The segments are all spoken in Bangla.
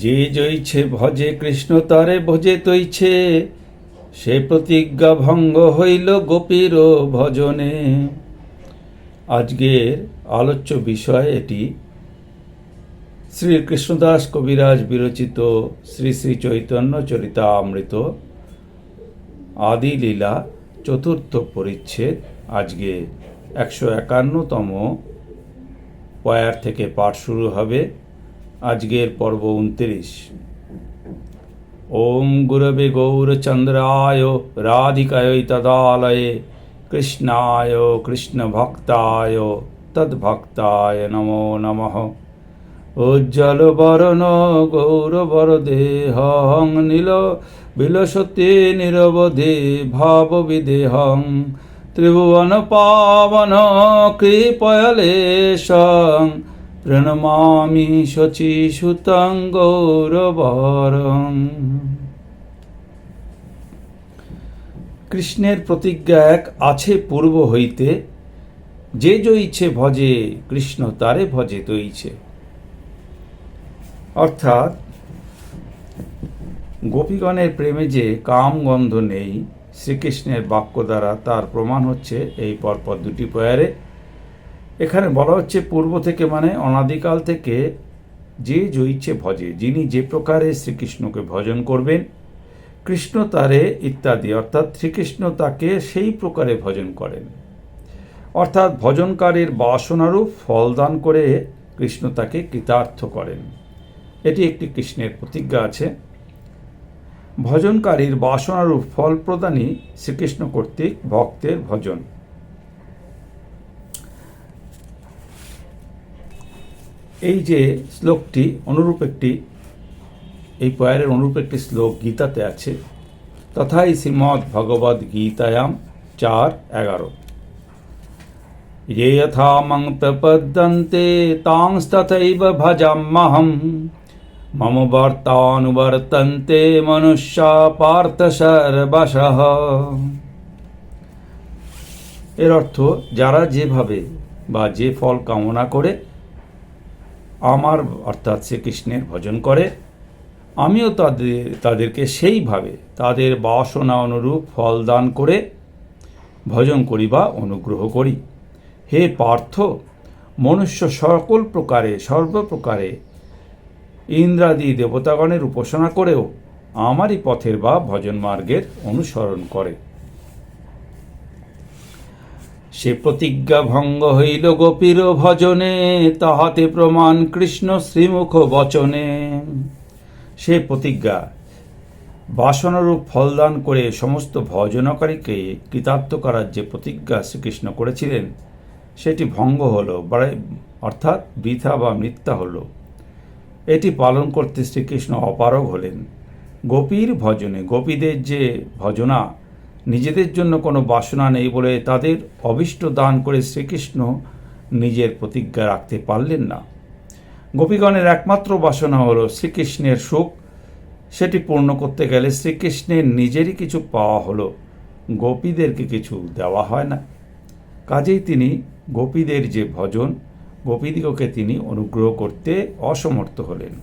যে জইছে ভজে কৃষ্ণ তারে ভজে তৈছে। সে প্রতিজ্ঞা ভঙ্গ হইল গোপীর ভজনে। আজকের আলোচ্য বিষয় এটি। শ্রী কৃষ্ণদাস কবিরাজ বিরচিত শ্রী শ্রী চৈতন্য চরিতামৃত। আদি লীলা চতুর্থ পরিচ্ছেদ। আজকে একশো একান্নতম পয়ার থেকে পাঠ শুরু হবে। আজকের পর্ব উনত্রিশ। ওম গুরবে গৌরচন্দ্রায় রাধিকায় তদালয়ে, কৃষ্ণায় কৃষ্ণভক্তায় তদ্ভক্তায় নমো নমঃ। উজ্জ্বল বরণ গৌরবর দেহং, নীল বিলসতে নিরবধি ভাব বিদেহং ত্রিভুবন পাবন কৃপয়লেশং প্রণমামি শচী সুতং গৌরবরং। কৃষ্ণের প্রতিজ্ঞা এক আছে পূর্ব হইতে। যে জইছে ভজে, কৃষ্ণ তারে ভজে তৈছে। অর্থাৎ, গোপীগণের প্রেমে যে কাম গন্ধ নেই, শ্রীকৃষ্ণের বাক্য দ্বারা তার প্রমাণ হচ্ছে এই পরপর দুটি পয়ারে এখানে বলা হচ্ছে পূর্ব থেকে মানে অনাদিকাল থেকে যে জয়িচ্ছে ভজে, যিনি যে প্রকারে শ্রীকৃষ্ণকে ভজন করবেন, কৃষ্ণ তারে ইত্যাদি, অর্থাৎ শ্রীকৃষ্ণ তাকে সেই প্রকারে ভজন করেন। অর্থাৎ ভজনকারীর বাসনারূপ ফল দান করে কৃষ্ণ তাকে কৃতার্থ করেন। এটি একটি কৃষ্ণের প্রতিজ্ঞা আছে। ভজনকারীর বাসনারূপ ফল প্রদানই শ্রীকৃষ্ণ কর্তৃক ভক্তের ভজন। এই যে শ্লোকটি অনুরূপ একটি এই পয়ারের অনুরূপ একটি শ্লোক গীতাতে আছে তথাই শ্রীমৎ ভগবদ গীতায়াম চার এগারো ये यथा मं प्रपद्यन्ते तांस्तथैव भजाम्यहम् मम वर्तानुवर्तन्ते मनुष्या পার্থ সর্বশঃ এর অর্থ যারা যেভাবে বা যে ফল কামনা করে আমার অর্থাৎ শ্রীকৃষ্ণের ভজন করে, আমিও তাদের, তাদেরকে সেইভাবে, তাদের বাসনা অনুরূপ ফল দান করে ভজন করি বা অনুগ্রহ করি। হে পার্থ, মনুষ্য সকল প্রকারে, সর্বপ্রকারে ইন্দ্রাদি দেবতাগণের উপাসনা করেও আমারই পথের বা ভজন মার্গের অনুসরণ করে। সে প্রতিজ্ঞা ভঙ্গ হইল গোপীর ভজনে, তাহাতে প্রমাণ কৃষ্ণ শ্রীমুখ বচনে। সে প্রতিজ্ঞা, বাসনারূপ ফলদান করে সমস্ত ভজনকারীকে কৃতার্থ করার যে প্রতিজ্ঞা শ্রীকৃষ্ণ করেছিলেন, সেটি ভঙ্গ হলো অর্থাৎ বৃথা বা মিথ্যা হলো। এটি পালন করতে শ্রীকৃষ্ণ অপারগ হলেন। গোপীর ভজনে, গোপীদের যে ভজনা নিজেদের জন্য কোনো বাসনা নেই বলে তাদের অবিষ্ট দান করে শ্রীকৃষ্ণ নিজের প্রতিজ্ঞা রাখতে পারলেন না। গোপীগণের একমাত্র বাসনা হল শ্রীকৃষ্ণের সুখ। সেটি পূর্ণ করতে গেলে শ্রীকৃষ্ণের নিজেরই কিছু পাওয়া হলো। গোপীদেরকে কিছু দেওয়া হয় না। কাজেই তিনি গোপীদের যে ভজন, গোপীদিগকে তিনি অনুগ্রহ করতে অসমর্থ হলেন।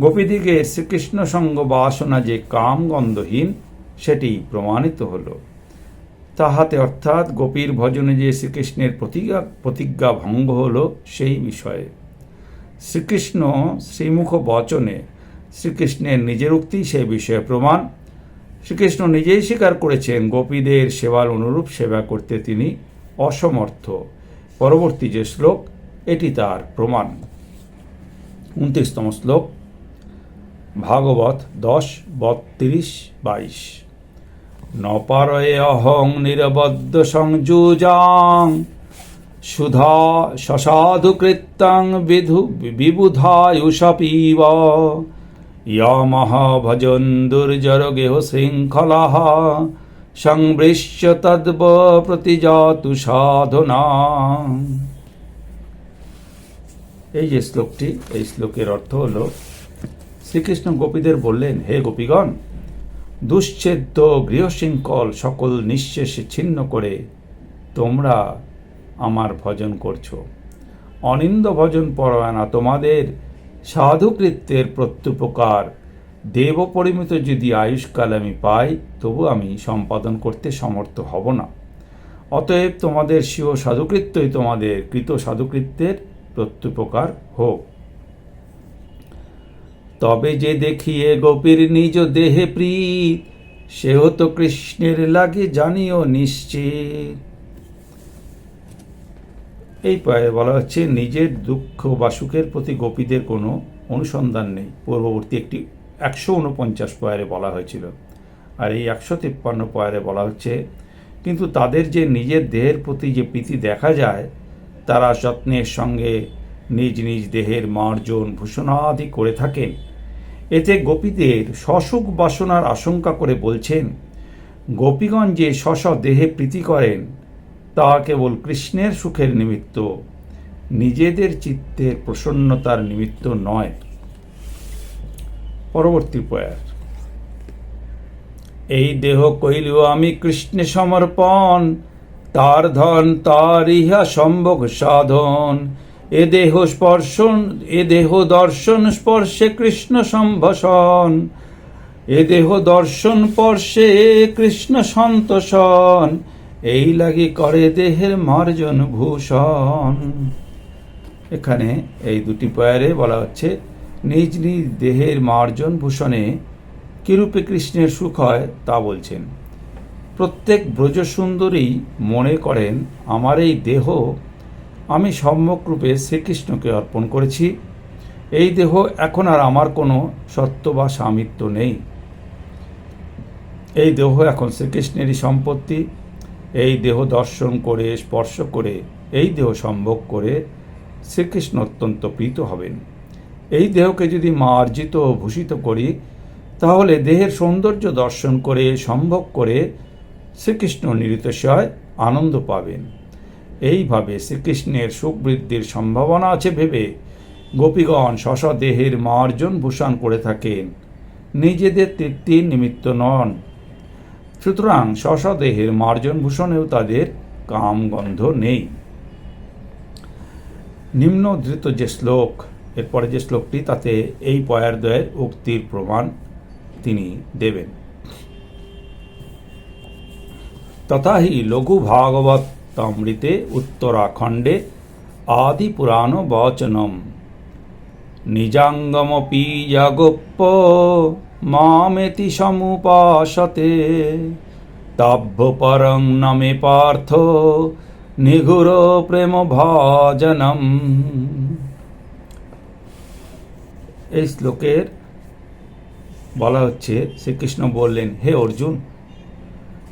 গোপীদিকে শ্রীকৃষ্ণ সঙ্গ বাসনা যে কামগন্ধহীন সেটি প্রমাণিত হল। তাহাতে অর্থাৎ গোপীর ভজনে যে শ্রীকৃষ্ণের প্রতিজ্ঞা প্রতিজ্ঞা ভঙ্গ হল সেই বিষয়ে। শ্রীকৃষ্ণ শ্রীমুখ বচনে শ্রীকৃষ্ণের নিজের উক্তি সেই বিষয়ে প্রমাণ। শ্রীকৃষ্ণ নিজেই স্বীকার করেছেন, গোপীদের সেবার অনুরূপ সেবা করতে তিনি অসমর্থ। পরবর্তী যে শ্লোক, এটি তার প্রমাণ। উনত্রিশতম শ্লোক, ভাগবত দশ, বত্রিশ, বাইশ। নপারয়ে অহং নিরবদ্ধ সংযুজাং। সুধা সসাধু কৃত্তাং বিধু বিবুধায়ুষপীব। ইয়মহ ভজন দুর্জর গেহ শৃঙ্খলা সংবৃশ্য তদ্ব প্রতিজাতু সাধনা। এই যে শ্লোকটি, এই শ্লোকের অর্থ হল, শ্রীকৃষ্ণ গোপীদের বললেন, হে গোপীগণ দুশ্ছেদ্য গৃহশৃঙ্খল সকল নিঃশেষে ছিন্ন করে তোমরা আমার ভজন করছ। অনিন্দ ভজন পরায়ণা, তোমাদের সাধুকৃত্যের প্রত্যুপকার। দেব পরিমিত যদি আয়ুষ্কাল আমি পাই, তবু আমি সম্পাদন করতে সমর্থ হব না। অতএব তোমাদের স্বীয় সাধুকৃত্যই তোমাদের কৃত সাধুকৃত্যের প্রত্যুপকার হোক। তবে যে দেখিয়ে গোপীর নিজ দেহে প্রীত, সেও তো কৃষ্ণের লাগে জানিও নিশ্চিত। এই বলা হচ্ছে, নিজের দুঃখ বা সুখের প্রতি গোপীদের কোনো অনুসন্ধান নেই। পূর্ববর্তী একটি একশো উনপঞ্চাশ পয়ারে বলা হয়েছিল। আর এই একশো তিপ্পান্ন পয়ারে বলা হচ্ছে, কিন্তু তাদের যে নিজের দেহের প্রতি যে প্রীতি দেখা যায়, তারা যত্নের সঙ্গে নিজ নিজ দেহের মার্জন ভূষণাদি করে থাকেন। এতে গোপীদের সসুখ বাসনার আশঙ্কা করে বলছেন, গোপীগণ যে স্ব দেহে প্রীতি করেন, তা কেবল কৃষ্ণের সুখের নিমিত্ত, নিজেদের চিত্তের প্রসন্নতার নিমিত্ত নয়। পরবর্তী পয়ার এই দেহ কইলেও আমি কৃষ্ণে সমর্পণ, তার ধন তার ইহা সম্ভব সাধন এ দেহ স্পর্শন, এ দেহ দর্শন স্পর্শে কৃষ্ণ সম্ভাষণ। এ দেহ দর্শন স্পর্শে কৃষ্ণ সন্তোষণ। এই লাগি করে দেহের মার্জন ভূষণ। এখানে এই দুটি পয়ারে বলা হচ্ছে, নিজ নিজ দেহের মার্জন ভূষণে কিরূপে কৃষ্ণের সুখ হয় তা বলছেন। প্রত্যেক ব্রজসুন্দরী মনে করেন, আমার এই দেহ আমি সম্যকরূপে শ্রীকৃষ্ণকে অর্পণ করেছি। এই দেহ এখন আর আমার কোনো সত্য বা স্বামিত্ব নেই। এই দেহ এখন শ্রীকৃষ্ণেরই সম্পত্তি। এই দেহ দর্শন করে, স্পর্শ করে, এই দেহ সম্ভোগ করে শ্রীকৃষ্ণ অত্যন্ত প্রীত হবেন। এই দেহকে যদি মার্জিত ও ভূষিত করি, তাহলে দেহের সৌন্দর্য দর্শন করে, সম্ভোগ করে শ্রীকৃষ্ণ নিরিতশয় আনন্দ পাবেন। এইভাবে শ্রীকৃষ্ণের সুখ বৃদ্ধির সম্ভাবনা আছে ভেবে গোপীগণ শশ দেহের মার্জন ভূষণ করে থাকেন। নিজেদের তৃপ্তির নিমিত্ত নন। সুতরাং শশ দেহের মার্জন ভূষণেও তাদের কামগন্ধ নেই। নিম্ন ধৃত যে শ্লোক, এরপরে যে শ্লোকটি, তাতে এই পয়ারদয়ের উক্তির প্রমাণ তিনি দেবেন। তথা হি লঘু ভাগবত অমৃতে উত্তরাখণ্ডে আদি পুরাণ বচনম নিজাঙ্গমপি যগোপ্য মামেতি সমুপাসতে তাভ্য পরং নমে পার্থ নিঘুর প্রেম ভাজনম এই শ্লোকের বলা হচ্ছে, শ্রীকৃষ্ণ বললেন, হে অর্জুন,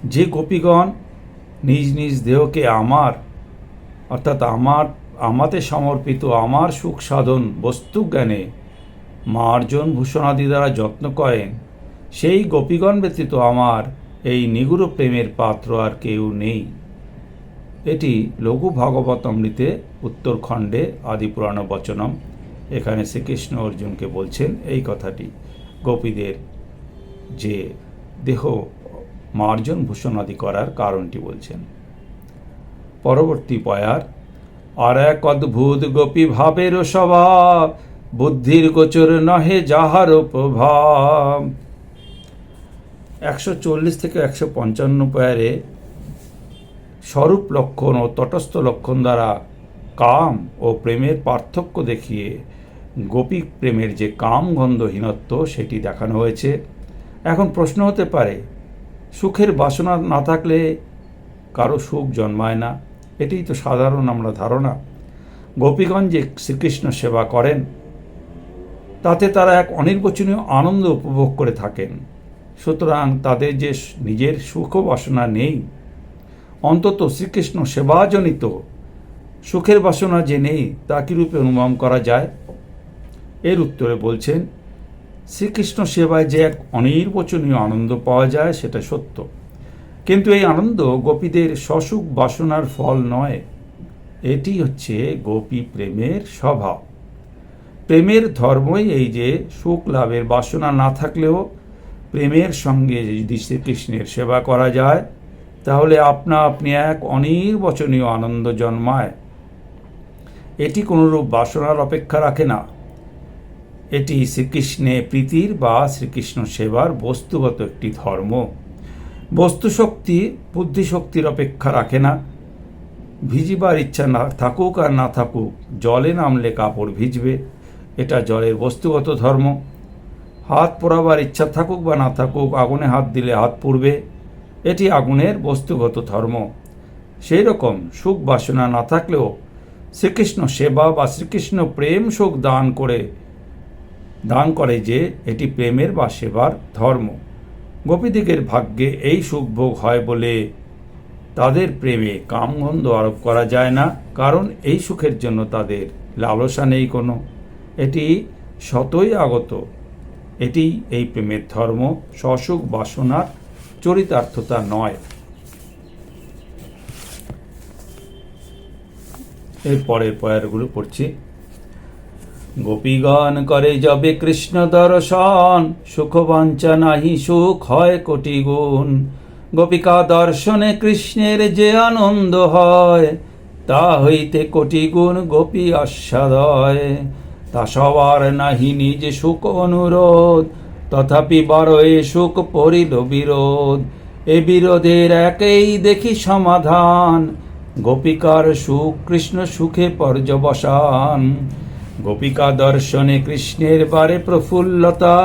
যে গোপীগণ নিজ নিজ দেহকে আমার, অর্থাৎ আমার, আমাতে সমর্পিত আমার সুখ সাধন বস্তু জ্ঞানে মার্জন ভূষণাদি দ্বারা যত্ন করেন, সেই গোপীগণ ব্যতীত আমার এই নিগুড় প্রেমের পাত্র আর কেউ নেই। এটি লঘু ভাগবত অমৃতে উত্তরখণ্ডে আদিপুরাণ বচনম, এখানে শ্রীকৃষ্ণ অর্জুনকে বলছেন এই কথাটি। গোপীদের যে দেহ মার্জন ভূষণাদি করার কারণটি বলছেন। পরবর্তী পয়ার, আর এক অদ্ভুত গোপী ভাবের স্বভাব, বুদ্ধির গোচর নহে যাহার প্রভাব একশো চল্লিশ থেকে একশো পঞ্চান্ন পয়ারে স্বরূপ লক্ষণ ও তটস্থ লক্ষণ দ্বারা কাম ও প্রেমের পার্থক্য দেখিয়ে গোপী প্রেমের যে কাম, গন্ধহীনত্ব, সেটি দেখানো হয়েছে। এখন প্রশ্ন হতে পারে সুখের বাসনা না থাকলে কারও সুখ জন্মায় না। এটিই তো সাধারণ আমরা ধারণা। গোপীগঞ্জে শ্রীকৃষ্ণ সেবা করেন, তাতে তারা এক অনির্বচনীয় আনন্দ উপভোগ করে থাকেন। সুতরাং তাদের যে নিজের সুখ বাসনা নেই, অন্তত শ্রীকৃষ্ণ সেবাজনিত সুখের বাসনা যে নেই, তা কীরূপে অনুমান করা যায়? এর উত্তরে বলছেন শ্রীকৃষ্ণ সেবায় যে এক অনির্বচনীয় আনন্দ পাওয়া যায়, সেটা সত্য। কিন্তু এই আনন্দ গোপীদের সসুখ বাসনার ফল নয়। এটি হচ্ছে গোপী প্রেমের স্বভাব। প্রেমের ধর্মই এই যে সুখ লাভের বাসনা না থাকলেও প্রেমের সঙ্গে যদি শ্রীকৃষ্ণের সেবা করা যায়, তাহলে আপনা আপনি এক অনির্বচনীয় আনন্দ জন্মায়। এটি কোনোরূপ বাসনার অপেক্ষা রাখে না। এটি শ্রীকৃষ্ণে প্রীতির বা শ্রীকৃষ্ণ সেবার বস্তুগত একটি ধর্ম। বস্তু শক্তি বুদ্ধি শক্তির অপেক্ষা রাখে না। ভিজিবার ইচ্ছা না থাকুক আর না থাকুক, জলে নামলে কাপড় ভিজবে, এটা জলের বস্তুগত ধর্ম। হাত পোড়াবার ইচ্ছা থাকুক বা না থাকুক, আগুনে হাত দিলে হাত পুড়বে, এটি আগুনের বস্তুগত ধর্ম। সেই রকম সুখ বাসনা না থাকলেও শ্রীকৃষ্ণ সেবা বা শ্রীকৃষ্ণ প্রেম সুখ দান করে দান করে যে এটি প্রেমের বা সেবার ধর্ম। গোপীদিগের ভাগ্যে এই সুখভোগ হয় বলে তাদের প্রেমে কামগন্ধ আরোপ করা যায় না, কারণ এই সুখের জন্য তাদের লালসা নেই কোনো। এটি শতই আগত। এটি এই প্রেমের ধর্ম, সসুখ বাসনার চরিতার্থতা নয়। এর পরের পয়ারগুলো পড়ছি। গোপীগণ করে যবে কৃষ্ণ দর্শন সুখ বাঞ্ছা নাহি সুখ হয় কোটি গুণ। গোপিকা দর্শনে কৃষ্ণের যে আনন্দ হয়, তা হইতে কোটি গুণ গোপী আস্বাদয়। তা সবার নাহি নিজ সুখ অনুরোধ, তথাপি বারোয় সুখ পরিল বিরোধ। এ বিরোধের একই দেখি সমাধান, গোপিকার সুখ কৃষ্ণ সুখে পর্যবসান। গোপিকা দর্শনে কৃষ্ণের বারে প্রফুল্লতা,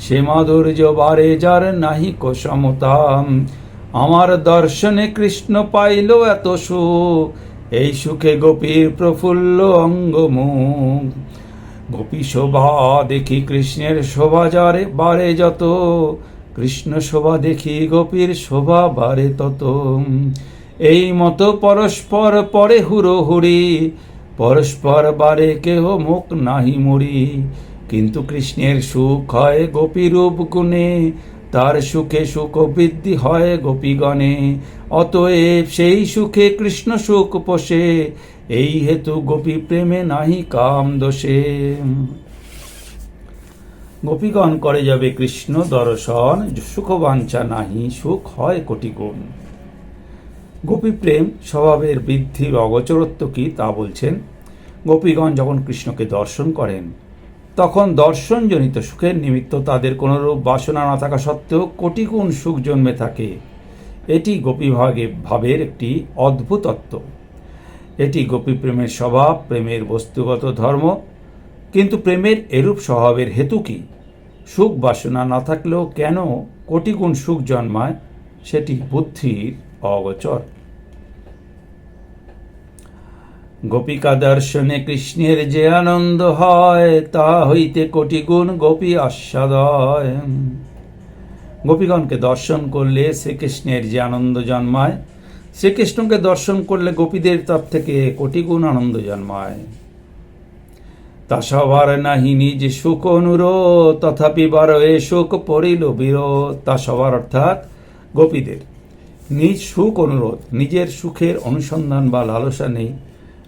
সে মাধুর্য বারে যার নাহি সমতা আমার দর্শনে কৃষ্ণ পাইল এত সুখ, এই সুখে গোপীর প্রফুল্ল অঙ্গমুখ। গোপী শোভা দেখি কৃষ্ণের শোভা যারে বারে যত, কৃষ্ণ শোভা দেখি গোপীর শোভা বারে তত। এই মতো পরস্পর পরে হুড়ো হুড়ি পরস্পর বারে কেহ মুখ নাহি মরি কিন্তু কৃষ্ণের সুখ হয় গোপীরূপ গুণে, তার সুখে সুখ বৃদ্ধি হয় গোপীগণে। অতএব সেই সুখে কৃষ্ণ সুখ পোষে, এই হেতু গোপী প্রেমে নাহি কাম দোষে। গোপীগণ করে যাবে কৃষ্ণ দর্শন সুখবাঞ্ছা নাহি, সুখ হয় কোটি গুণ। গোপী প্রেম স্বভাবের বৃদ্ধির অগোচরত্ব কি তা বলছেন গোপীগণ যখন কৃষ্ণকে দর্শন করেন, তখন দর্শনজনিত সুখের নিমিত্ত তাদের কোনরূপ বাসনা না থাকা সত্ত্বেও কোটি গুণ সুখ জন্মে থাকে। এটি গোপীভাগে, ভাবের একটি অদ্ভুতত্ব। এটি গোপী প্রেমের স্বভাব, প্রেমের বস্তুগত ধর্ম, কিন্তু প্রেমের এরূপ স্বভাবের হেতু কি? সুখ বাসনা না থাকলেও কেন কোটি গুণ সুখ জন্মায়? সেটি বুদ্ধির অগোচর। গোপিকা দর্শনে কৃষ্ণের যে আনন্দ হয়, তা হইতে কোটি গুণ গোপী আস্বাদয়। গোপীগণকে দর্শন করলে শ্রীকৃষ্ণের যে আনন্দ জন্মায়, শ্রীকৃষ্ণকে দর্শন করলে গোপীদের তার থেকে কোটি গুণ আনন্দ জন্মায়। তা সবার নাহি নিজ সুখ অনুরোধ, তথাপি বার বারোয়ে সুখ পড়িল বিরোধ। তা সবার অর্থাৎ গোপীদের নিজ সুখ অনুরোধ, নিজের সুখের অনুসন্ধান বা লালসা নেই।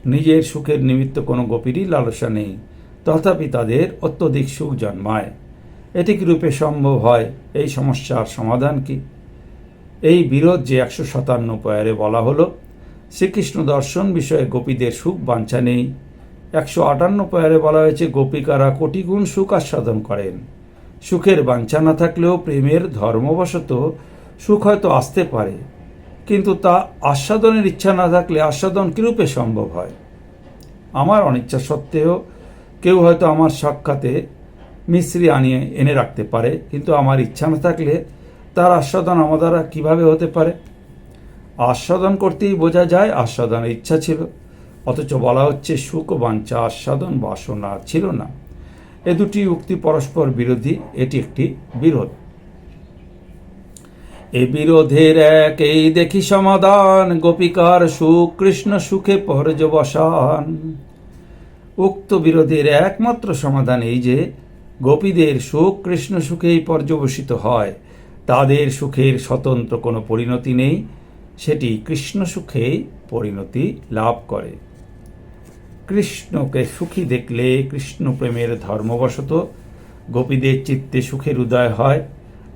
নিজের সুখের নিমিত্ত কোনো গোপীরই লালসা নেই, তথাপি তাদের অত্যধিক সুখ জন্মায়। এটি রূপে সম্ভব হয়? এই সমস্যার সমাধান কি? এই বিরোধ যে একশো সাতান্ন পয়ারে বলা হলো, শ্রীকৃষ্ণ দর্শন বিষয়ে গোপীদের সুখ বাঞ্ছা নেই। একশো আটান্ন পয়ারে বলা হয়েছে, গোপিকারা কোটি গুণ সুখ আস্বাদন করেন। সুখের বাঞ্ছা না থাকলেও প্রেমের ধর্মবশত সুখ হয়তো আসতে পারে। কিন্তু তা আস্বাদনের ইচ্ছা না থাকলে আস্বাদন কীরূপে সম্ভব হয়? আমার অনিচ্ছা সত্ত্বেও কেউ হয়তো আমার সাক্ষাতে মিশ্রি আনিয়ে এনে রাখতে পারে, কিন্তু আমার ইচ্ছা না থাকলে তার আস্বাদন আমার দ্বারা কীভাবে হতে পারে? আস্বাদন করতেই বোঝা যায় আস্বাদনের ইচ্ছা ছিল, অথচ বলা হচ্ছে সুখ বাঞ্ছা, আস্বাদন বাসনা ছিল না। এ দুটি উক্তি পরস্পর বিরোধী, এটি একটি বিরোধ। এ বিরোধের এক এই দেখি সমাধান। গোপিকার সুখ কৃষ্ণ সুখে পর্যবসান উক্ত বিরোধের একমাত্র সমাধান এই যে, গোপীদের সুখ কৃষ্ণ সুখেই পর্যবসিত হয়। তাদের সুখের স্বতন্ত্র কোনো পরিণতি নেই। সেটি কৃষ্ণ সুখেই পরিণতি লাভ করে। কৃষ্ণকে সুখী দেখলে কৃষ্ণ প্রেমের ধর্মবশত গোপীদের চিত্তে সুখের উদয় হয়।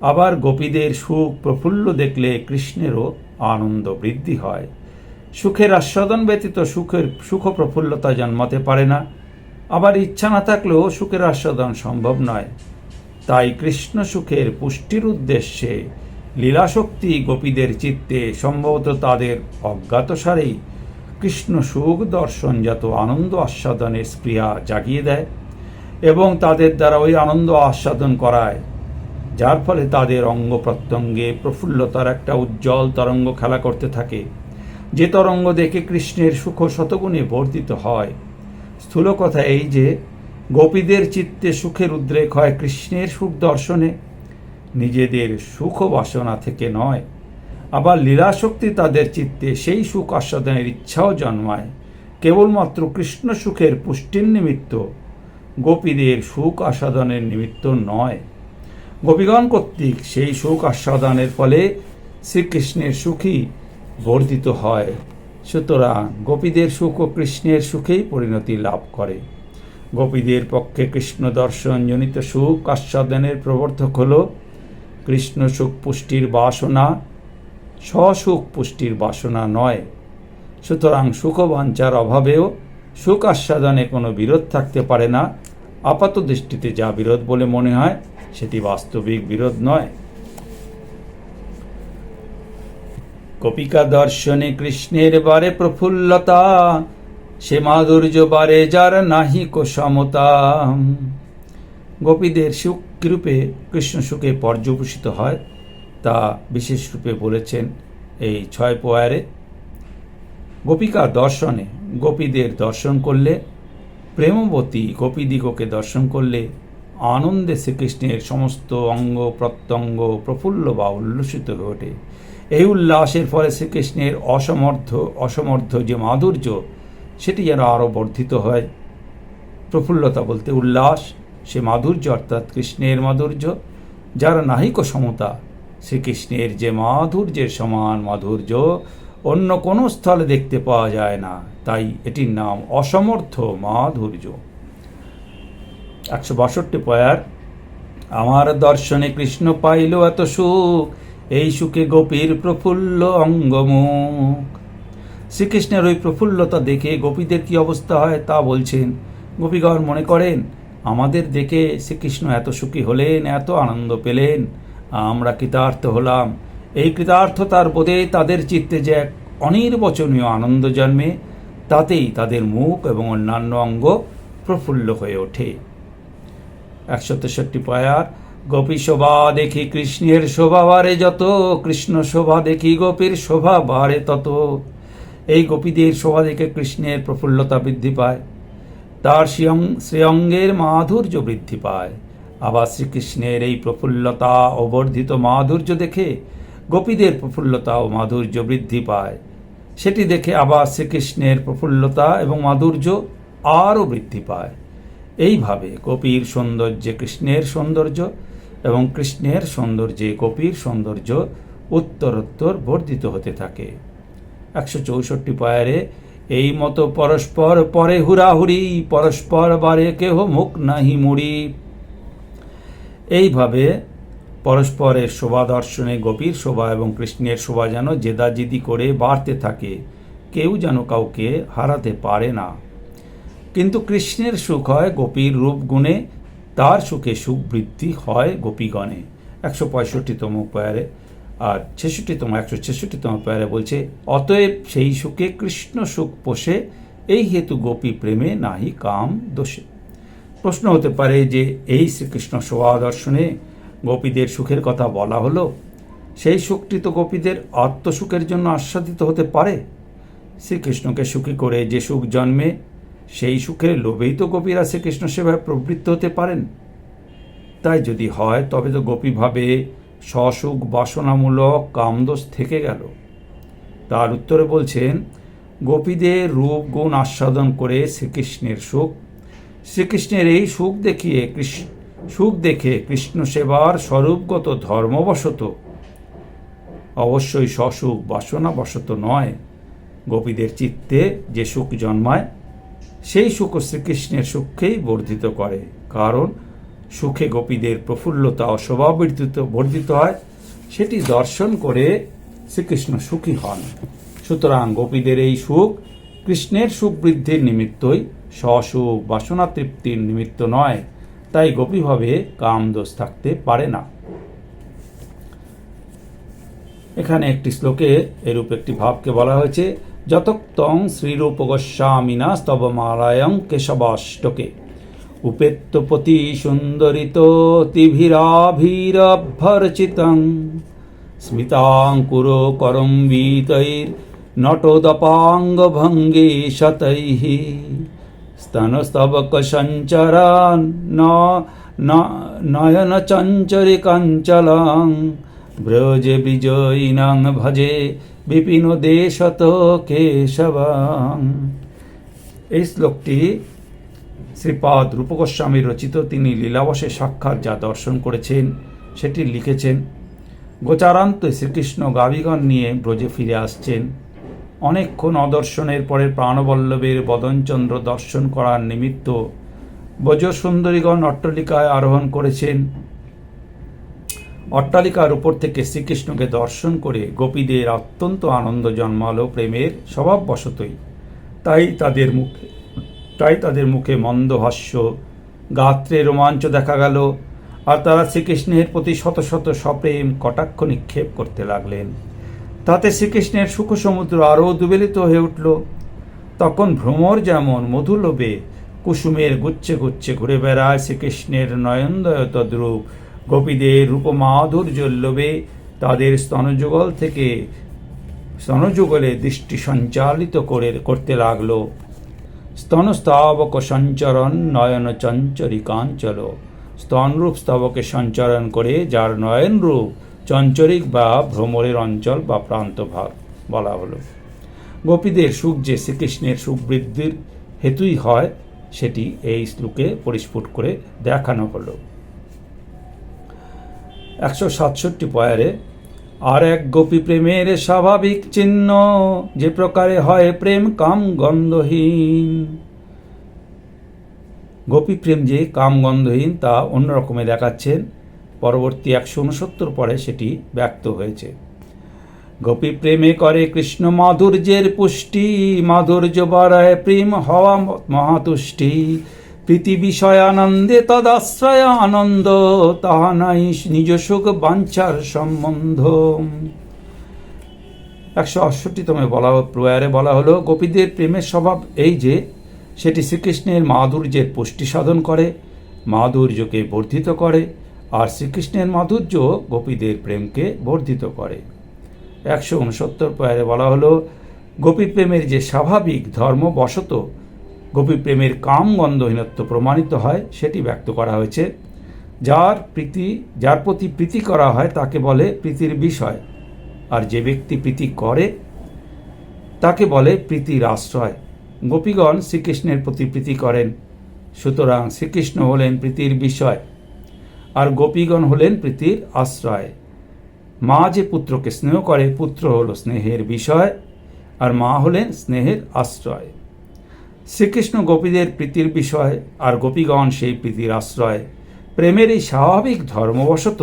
আবার গোপীদের সুখ প্রফুল্ল দেখলে কৃষ্ণেরও আনন্দ বৃদ্ধি হয়। সুখের আস্বাদন ব্যতীত সুখের সুখ প্রফুল্লতা জন্মাতে পারে না। আবার ইচ্ছা না থাকলেও সুখের আস্বাদন সম্ভব নয়। তাই কৃষ্ণ সুখের পুষ্টির উদ্দেশ্যে লীলাশক্তি গোপীদের চিত্তে সম্ভবত তাদের অজ্ঞাতসারেই কৃষ্ণ সুখ দর্শনজাত আনন্দ আস্বাদনের স্পৃহা জাগিয়ে দেয় এবং তাদের দ্বারা ওই আনন্দ আস্বাদন করায় যার ফলে তাদের অঙ্গ প্রত্যঙ্গে প্রফুল্লতার একটা উজ্জ্বল তরঙ্গ খেলা করতে থাকে। যে তরঙ্গ দেখে কৃষ্ণের সুখ শতগুণে বর্ধিত হয়। স্থূল কথা এই যে, গোপীদের চিত্তে সুখের উদ্রেক হয় কৃষ্ণের সুখ দর্শনে। নিজেদের সুখ বাসনা থেকে নয়, আবার লীলাশক্তি তাদের চিত্তে সেই সুখ আস্বাদনের ইচ্ছাও জন্মায়। কেবলমাত্র কৃষ্ণ সুখের পুষ্টির নিমিত্ত, গোপীদের সুখ আস্বাদনের নিমিত্ত নয়। গোপীগণ কর্তৃক সেই সুখ আস্বাদনের ফলে শ্রীকৃষ্ণের সুখী বর্ধিত হয়। সুতরাং গোপীদের সুখ ও কৃষ্ণের সুখেই পরিণতি লাভ করে। গোপীদের পক্ষে কৃষ্ণ দর্শন জনিত সুখ আস্বাদনের প্রবর্তক হল কৃষ্ণ সুখ পুষ্টির বাসনা, স্বসুখ পুষ্টির বাসনা নয়। সুতরাং সুখবাঞ্চার অভাবেও সুখ আস্বাদনে কোনো বিরোধ থাকতে পারে না। আপাত দৃষ্টিতে যা বিরোধ বলে মনে হয় সেটি বাস্তবিক বিরোধ নয়। কপিকা দর্শনে কৃষ্ণের বারে প্রফুল্লতা, সে মাধুর্য বারে যার নাহি কোসমতা। গোপীদের সুখ রূপে কৃষ্ণ সুখে পর্যবসিত হয়, তা বিশেষ রূপে বলেছেন এই ছয় পোয়ারে। গোপিকা দর্শনে গোপীদের দর্শন করলে, প্রেমবতী গোপীদিগকে দর্শন করলে আনন্দে শ্রীকৃষ্ণের সমস্ত অঙ্গ, প্রত্যঙ্গ প্রফুল্ল বা উল্লসিত হয়ে ওঠে। এই উল্লাসের ফলে শ্রীকৃষ্ণের অসমর্থ অসমর্থ যে মাধুর্য, সেটি যেন আরও বর্ধিত হয়। প্রফুল্লতা বলতে উল্লাস, সে মাধুর্য অর্থাৎ কৃষ্ণের মাধুর্য, যার নাহিক সমতা শ্রীকৃষ্ণের যে মাধুর্যের সমান মাধুর্য, অন্য কোনো স্থলে দেখতে পাওয়া যায় না। তাই এটির নাম অসমর্থ মাধুর্য। একশো বাষট্টি পয়ার। আমার দর্শনে কৃষ্ণ পাইল এত সুখ, এই সুখে গোপীর প্রফুল্ল অঙ্গমুখ। শ্রীকৃষ্ণের ওই প্রফুল্লতা দেখে গোপীদের কি অবস্থা হয় তা বলছেন। গোপীগণ মনে করেন, আমাদের দেখে শ্রীকৃষ্ণ এত সুখী হলেন, এত আনন্দ পেলেন। আমরা কৃতার্থ হলাম। এই কৃতার্থতার বোধে তাদের চিত্তে যে এক অনির্বচনীয় আনন্দ জন্মে, তাতেই তাদের মুখ এবং অন্যান্য অঙ্গ প্রফুল্ল হয়ে ওঠে। একশো তেষট্টি পয়ার গোপী শোভা দেখি কৃষ্ণের শোভা বাড়ে যত, কৃষ্ণ শোভা দেখি গোপীর শোভা বাড়ে তত। এই গোপীদের শোভা দেখে কৃষ্ণের প্রফুল্লতা বৃদ্ধি পায়। তার শ্রিয়ং শ্রেয়ঙ্গের মাধুর্য বৃদ্ধি পায়। আবার শ্রীকৃষ্ণের এই প্রফুল্লতা ও বর্ধিত মাধুর্য দেখে গোপীদের প্রফুল্লতা ও মাধুর্য বৃদ্ধি পায়। সেটি দেখে আবার শ্রীকৃষ্ণের প্রফুল্লতা এবং মাধুর্য আরও বৃদ্ধি পায়। এইভাবে গোপীর সৌন্দর্যে কৃষ্ণের সৌন্দর্য এবং কৃষ্ণের সৌন্দর্যে গোপীর সৌন্দর্য উত্তরোত্তর বর্ধিত হতে থাকে। একশো চৌষট্টি পায়ারে এই মতো পরস্পর পরে হুরাহুরি পরস্পর বারে কেহ মুখ নাহি মুড়ি। এইভাবে পরস্পরের শোভা দর্শনে গোপীর শোভা এবং কৃষ্ণের শোভা যেন জেদাজিদি করে বাড়তে থাকে, কেউ যেন কাউকে হারাতে পারে না। কিন্তু কৃষ্ণের সুখ হয় গোপীর রূপ গুণে, তার সুখে সুখ বৃদ্ধি হয় গোপীগণে। একশো পঁয়ষট্টিতম প্যারে আর ছেষট্টিতম, একশো ছেষট্টিতম প্যারে বলছে, অতএব সেই সুখে কৃষ্ণ সুখ পোষে, এই হেতু গোপী প্রেমে নাহি কাম দোষে। প্রশ্ন হতে পারে যে, এই শ্রীকৃষ্ণ শোভা দর্শনে গোপীদের সুখের কথা বলা হলো? সেই সুখটি তো গোপীদের আত্মসুখের জন্য আস্বাদিত হতে পারে। শ্রীকৃষ্ণকে সুখী করে যে সুখ জন্মে সেই সুখের লোভেই তো গোপীরা শ্রীকৃষ্ণ সেবায় প্রবৃত্ত হতে পারেন। তাই যদি হয়, তবে তো গোপীভাবে সসুখ বাসনামূলক কামদোষ থেকে গেল। তার উত্তরে বলছেন, গোপীদের রূপ গুণ আস্বাদন করে শ্রীকৃষ্ণের সুখ। শ্রীকৃষ্ণের এই সুখ দেখিয়ে কৃষ্ণ সুখ দেখে কৃষ্ণ সেবার স্বরূপগত ধর্মবশত, অবশ্যই সসুখ বাসনাবশত নয়। গোপীদের চিত্তে যে সুখ জন্মায় সেই সুখ শ্রীকৃষ্ণের সুখকেই বর্ধিত করে। কারণ সুখে গোপীদের প্রফুল্লতা ও স্বভাববৃদ্ধিত বর্ধিত হয়। সেটি দর্শন করে শ্রীকৃষ্ণ সুখী হন। সুতরাং গোপীদের এই সুখ কৃষ্ণের সুখ বৃদ্ধির নিমিত্তই স্বসুখ বাসনা তৃপ্তির নিমিত্ত নয়। তাই গোপীভাবে কাম দোষ থাকতে পারে না। এখানে একটি শ্লোকে এরূপ একটি ভাবকে বলা হয়েছে যতক্তং শ্রীরূপ গোস্বামিনা স্তবমালায়ং কেশবাষ্টকে। উপেত্তপতি সুন্দরিত তিভিরাভিরভ্যর্চিতং। স্মিতাঙ্কুর করম্বিতৈর নটোদপাঙ্গভঙ্গে শতৈः স্তনস্তবক সঞ্চরান নয়ন চঞ্চরিকাঞ্চলং ব্রজে বিজয়িনাং ভজে বিপিন দেশত কেশবং। এই শ্লোকটি শ্রীপাদ রূপগোস্বামী রচিত, তিনি লীলাবশে সাক্ষাৎ যা দর্শন করেছেন, সেটি লিখেছেন, গোচারান্ত শ্রীকৃষ্ণ গাবিগণ নিয়ে ব্রজে ফিরে আসছেন। অনেকক্ষণ অদর্শনের পরে প্রাণবল্লভের বদনচন্দ্র দর্শন করার নিমিত্ত ব্রজ সুন্দরীগণ অট্টালিকায় আরোহণ করেছেন। অট্টালিকার উপর থেকে শ্রীকৃষ্ণকে দর্শন করে গোপীদের অত্যন্ত আনন্দ জন্মালো প্রেমের স্বভাববশতই। তাই তাদের মুখে, তাই তাদের মুখে মন্দ হাস্য, গাত্রে রোমাঞ্চ দেখা গেল, আর তারা শ্রীকৃষ্ণের প্রতি শত শত সপ্রেম কটাক্ষ নিক্ষেপ করতে লাগলেন। তাতে শ্রীকৃষ্ণের সুখ সমুদ্র আরও দুবেলিত হয়ে উঠল। তখন ভ্রমর যেমন মধুলোভে কুসুমের গুচ্ছে গুচ্ছে ঘুরে বেড়ায় শ্রীকৃষ্ণের নয়নদয় তদ্রূপ গোপীদের রূপমাধুর্য লোভে তাদের স্তনযুগল থেকে স্তনযুগলে দৃষ্টি সঞ্চালিত করে, করতে লাগল। স্তনস্তাবক সঞ্চরণ নয়ন চঞ্চরিকাঞ্চল স্তনরূপ স্তবকে সঞ্চরণ করে, যার নয়ন রূপ চঞ্চরিক বা ভ্রমরের অঞ্চল বা প্রান্ত ভাগ বলা হলো। গোপীদের সুখ যে শ্রীকৃষ্ণের সুখ বৃদ্ধির হেতুই হয়, সেটি এই শ্লোকে পরিস্ফুট করে দেখানো হলো। একশো সাতষট্টি পয়ারে, আর এক গোপী প্রেমের স্বাভাবিক চিহ্ন, যে প্রকারে হয় প্রেম কাম গন্ধহীন। গোপী প্রেম যে কাম গন্ধহীন, তা অন্যরকমে দেখাচ্ছেন পরবর্তী একশো উনসত্তর পরে সেটি ব্যক্ত হয়েছে। গোপী প্রেমে করে কৃষ্ণ মাধুর্যের পুষ্টি, মাধুর্য বাড়ায় প্রেম হওয়া মহাতুষ্টি। প্রীতি বিষয় আনন্দে তদাশ্রয় আনন্দ, তাহা নাই নিজ সুখ বাঞ্ছার সম্বন্ধ। একশো আটষট্টিতমে বলা প্রয়ারে বলা হলো, গোপীদের প্রেমের স্বভাব এই যে, সেটি শ্রীকৃষ্ণের মাধুর্যের পুষ্টি সাধন করে, মাধুর্যকে বর্ধিত করে, আর শ্রীকৃষ্ণের মাধুর্য গোপীদের প্রেমকে বর্ধিত করে। একশো উনসত্তর প্রয়ারে বলা হলো গোপী প্রেমের যে স্বাভাবিক ধর্মবশত গোপী প্রেমের কাম গন্ধহীনত্ব প্রমাণিত হয়, সেটি ব্যক্ত করা হয়েছে। যার প্রীতি, যার প্রতি প্রীতি করা হয়, তাকে বলে প্রীতির বিষয়। আর যে ব্যক্তি প্রীতি করে, তাকে বলে প্রীতির আশ্রয়। গোপীগণ শ্রীকৃষ্ণের প্রতি প্রীতি করেন, সুতরাং শ্রীকৃষ্ণ হলেন প্রীতির বিষয়, আর গোপীগণ হলেন প্রীতির আশ্রয়। মা যে পুত্রকে স্নেহ করে, পুত্র হল স্নেহের বিষয়, আর মা হলেন স্নেহের আশ্রয়। শ্রীকৃষ্ণ গোপীদের প্রীতির বিষয় আর গোপীগণ সেই প্রীতির আশ্রয়। প্রেমের এই স্বাভাবিক ধর্মবশত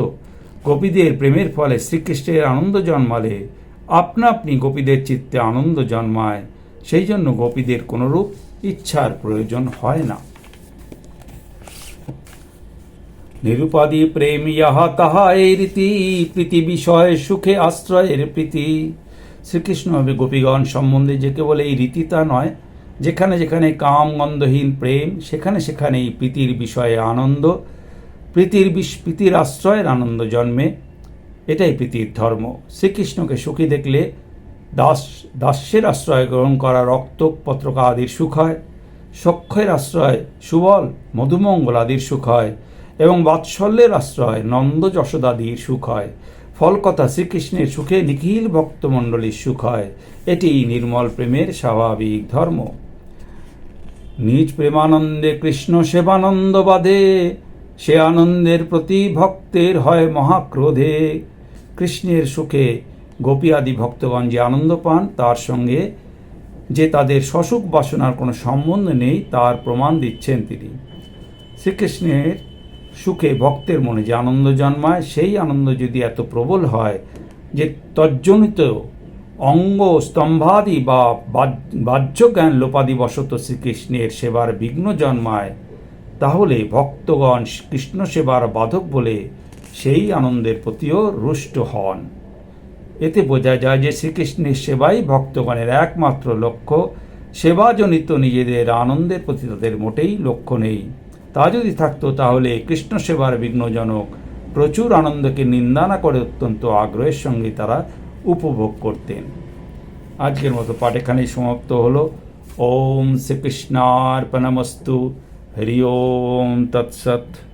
গোপীদের প্রেমের ফলে শ্রীকৃষ্ণের আনন্দ জন্মালে আপনা আপনি গোপীদের চিত্তে আনন্দ জন্মায়। সেই জন্য গোপীদের কোনরূপ ইচ্ছার প্রয়োজন হয় না। নিরুপাদি প্রেম ইহা তাহা এই রীতি, প্রীতি বিষয় সুখে আশ্রয়ের প্রীতি। শ্রীকৃষ্ণ হবে গোপীগণ সম্বন্ধে যে কেবল এই রীতি তা নয় যেখানে যেখানে কাম, গন্ধহীন, প্রেম, সেখানে সেখানে এই প্রীতির বিষয়ে আনন্দ, প্রীতির বিষ, প্রীতির আশ্রয়ের আনন্দ জন্মে। এটাই প্রীতির ধর্ম। শ্রীকৃষ্ণকে সুখী দেখলে দাস দাস্যের আশ্রয় গ্রহণ করা রক্ত পত্রকা আদির সুখ হয়, সক্ষের আশ্রয় সুবল মধুমঙ্গল আদির সুখ হয়, এবং বাৎসল্যের আশ্রয় নন্দ যশোদাদির সুখ হয়। ফলকথা শ্রীকৃষ্ণের সুখে নিখিল ভক্তমণ্ডলীর সুখ হয়। এটি নির্মল প্রেমের স্বাভাবিক ধর্ম। নিজ প্রেমানন্দে কৃষ্ণ সেবানন্দ বাদে, সে আনন্দের প্রতি ভক্তের হয় মহাক্রোধে। কৃষ্ণের সুখে গোপী আদি ভক্তগণ যে আনন্দ পান, তার সঙ্গে যে তাদের সসুখ বাসনার কোনো সম্বন্ধ নেই, তার প্রমাণ দিচ্ছেন তিনি। শ্রীকৃষ্ণের সুখে ভক্তের মনে যে আনন্দ জন্মায়, সেই আনন্দ যদি এত প্রবল হয় যে তজ্জনিত অঙ্গ স্তম্ভাদি বা বাহ্য- জ্ঞান লোপাদিবশত শ্রীকৃষ্ণের সেবার বিঘ্ন জন্মায়, তাহলে ভক্তগণ কৃষ্ণ সেবার বাধক বলে সেই আনন্দের প্রতিও রুষ্ট হন। এতে বোঝা যায় যে শ্রীকৃষ্ণের সেবাই ভক্তগণের একমাত্র লক্ষ্য। সেবাজনিত নিজেদের আনন্দের প্রতি তাদের মোটেই লক্ষ্য নেই। তা যদি থাকতো তাহলে কৃষ্ণ সেবার বিঘ্নজনক প্রচুর আনন্দকে নিন্দা না করে অত্যন্ত আগ্রহের সঙ্গে তারা উপভোগ করতেন। আজকের মতো পাঠ এখানেই সমাপ্ত হলো। ওম শ্রীকৃষ্ণার্পণমস্তু। হরি ওম তৎসৎ।